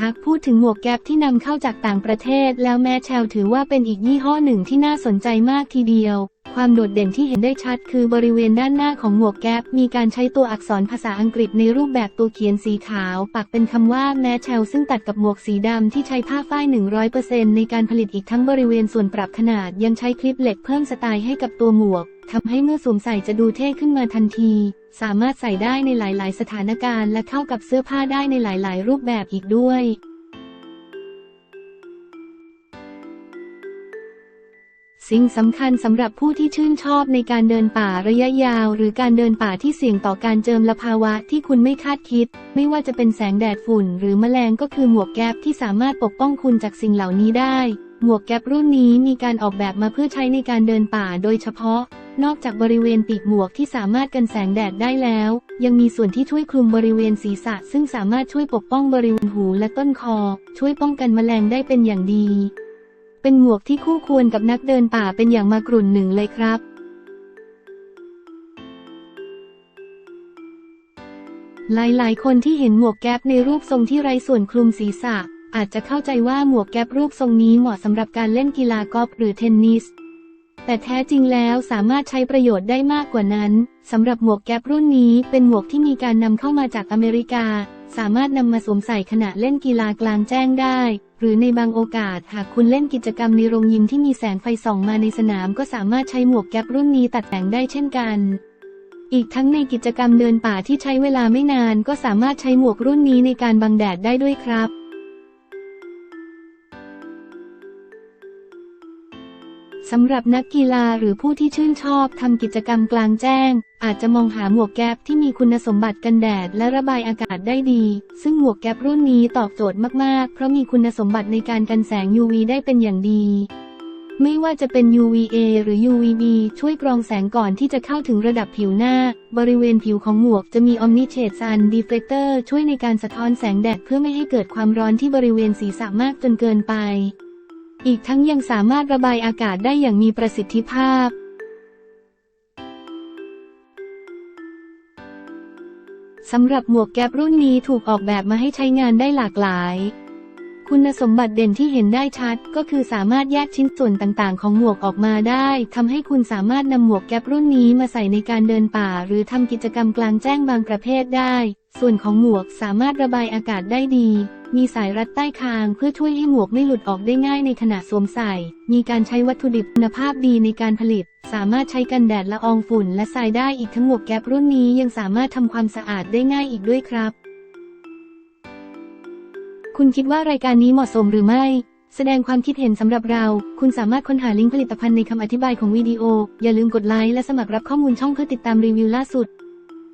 หากพูดถึงหมวกแก๊ปที่นำเข้าจากต่างประเทศ แล้วแมชแชลถือว่าเป็นอีกยี่ห้อหนึ่งที่น่าสนใจมากทีเดียว ความโดดเด่นที่เห็นได้ชัดคือบริเวณด้านหน้าของหมวกแก๊ปมีการใช้ตัวอักษรภาษาอังกฤษในรูปแบบตัวเขียนสีขาว ปักเป็นคำว่าแมชแชลซึ่งตัดกับหมวกสีดำที่ใช้ผ้าฝ้าย 100%ในการผลิตอีกทั้งบริเวณส่วนปรับขนาดยังใช้คลิปเหล็กเพิ่มสไตล์ให้กับตัวหมวกทำให้เมื่อสวมใส่จะดูเท่ขึ้นมาทันที สามารถใส่ได้ในหลาย ๆ สถานการณ์และเข้ากับเสื้อผ้าได้ในหลาย ๆ รูปแบบอีกด้วย สิ่งสำคัญสำหรับผู้ที่ชื่นชอบในการเดินป่าระยะยาว หรือการเดินป่าที่เสี่ยงต่อการเจิมละภาวะที่คุณไม่คาดคิด ไม่ว่าจะเป็นแสงแดดฝุ่น หรือแมลงก็คือหมวกแก๊ปที่สามารถปกป้องคุณจากสิ่งเหล่านี้ได้ หมวกแก๊ปรุ่นนี้มีการออกแบบมาเพื่อใช้ในการเดินป่าโดยเฉพาะ นอกจากบริเวณปีกหมวกที่สามารถกันแสงแดดได้แล้ว ยังมีส่วนที่ช่วยคลุมบริเวณศีรษะ ซึ่งสามารถช่วยปกป้องบริเวณหูและต้นคอ ช่วยป้องกันแมลงได้เป็นอย่างดี เป็นหมวกที่คู่ควรกับนักเดินป่าเป็นอย่างมากรุ่นหนึ่งเลยครับหลาย ๆ คนที่เห็นหมวกแก๊ปในรูปทรงที่ไร้ส่วนคลุมศีรษะ อาจจะเข้าใจว่าหมวกแก๊ปรูปทรงนี้เหมาะสำหรับการเล่นกีฬากอล์ฟหรือเทนนิส แต่แท้จริงแล้วสามารถใช้ประโยชน์ได้มากกว่านั้นสำหรับหมวกแก๊ปรุ่นนี้เป็นหมวกที่มีการนำเข้ามาจากอเมริกา สามารถนำมาสวมใส่ขณะเล่นกีฬากลางแจ้งได้ หรือในบางโอกาสหากคุณเล่นกิจกรรมในโรงยิมที่มีแสงไฟส่องมาในสนามก็สามารถใช้หมวกแก๊ปรุ่นนี้ตัดแต่งได้เช่นกัน อีกทั้งในกิจกรรมเดินป่าที่ใช้เวลาไม่นาน ก็สามารถใช้หมวกรุ่นนี้ในการบังแดดได้ด้วยครับ สำหรับนักกีฬาหรือผู้ที่ชื่นชอบทำกิจกรรมกลางแจ้ง อาจจะมองหาหมวกแก๊ปที่มีคุณสมบัติกันแดดและระบายอากาศได้ดี ซึ่งหมวกแก๊ปรุ่นนี้ตอบโจทย์มาก ๆ เพราะมีคุณสมบัติในการกันแสง UV ได้เป็นอย่างดี ไม่ว่าจะเป็น UVA หรือ UVB ช่วยกรองแสงก่อนที่จะเข้าถึงระดับผิวหน้า บริเวณผิวของหมวกจะมี Omni Shade Sun Deflector ช่วยในการสะท้อนแสงแดดเพื่อไม่ให้เกิดความร้อนที่บริเวณศีรษะมากจนเกินไป อีกทั้งยังสามารถระบายอากาศได้อย่างมีประสิทธิภาพ สำหรับหมวกแก๊ปรุ่นนี้ถูกออกแบบมาให้ใช้งานได้หลากหลาย คุณสมบัติเด่นที่เห็นได้ชัด ก็คือสามารถแยกชิ้นส่วนต่างๆ ของหมวกออกมาได้ทำให้คุณสามารถนำหมวกแก๊ปรุ่นนี้มาใส่ในการเดินป่า หรือทำกิจกรรมกลางแจ้งบางประเภทได้ ส่วนของหมวกสามารถระบายอากาศได้ดีมีสายรัดใต้คางเพื่อช่วยให้หมวกไม่หลุดออกได้ง่ายในขณะสวมใส่ มีการใช้วัตถุดิบคุณภาพดีในการผลิต สามารถใช้กันแดดละอองฝุ่นและทรายได้อีกทั้งหมวกแก๊ปรุ่นนี้ยังสามารถทำความสะอาดได้ง่ายอีกด้วยครับ คุณคิดว่ารายการนี้เหมาะสมหรือไม่ แสดงความคิดเห็นสำหรับเรา คุณสามารถค้นหาลิงก์ผลิตภัณฑ์ในคำอธิบายของวิดีโอ อย่าลืมกดไลค์และสมัครรับข้อมูลช่องเพื่อติดตามรีวิวล่าสุด